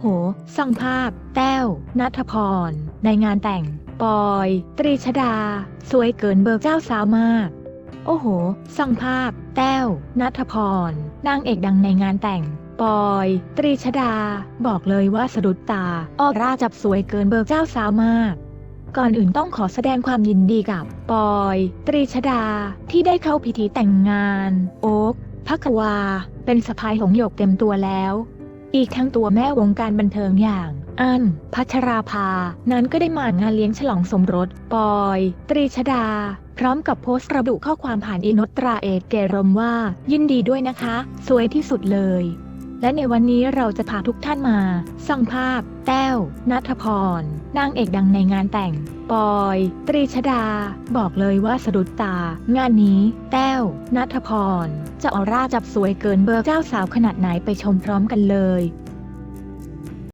โหส่องภาพ แต้วนัทพร ในงานแต่ง ปอย ตรีชดา สวยเกินเบอร์เจ้าสาวมาก โอ้โหส่องภาพ แต้วนัทพร นางเอกดังในงานแต่ง ปอย ตรีชดา บอกเลยว่าสะดุดตา ออร่าจับสวยเกินเบอร์เจ้าสาวมาก ก่อนอื่นต้องขอแสดงความยินดีกับ ปอย ตรีชดา ที่ได้เข้าพิธีแต่งงาน โอ๊กพักวา เป็นสะพายหงหยกเต็มตัวแล้ว อีกทั้งตัวแม่วงการบันเทิงอย่าง อัน พัชราภา นั้นก็ได้มางานเลี้ยงฉลองสมรส ปอย ตรีชดา พร้อมกับโพสต์ระบุข้อความผ่านอินตราเอกเกรมว่า ยินดีด้วยนะคะ สวยที่สุดเลย และในวันนี้เราจะพาทุกท่านมาส่องภาพ แต้วนัทพร นางเอกดังในงานแต่ง ปอย ตรีชดา บอกเลยว่าสะดุดตา งานนี้ แต้วนัทพร จะออร่าจับสวยเกินเบอร์เจ้าสาวขนาดไหนไปชมพร้อมกันเลย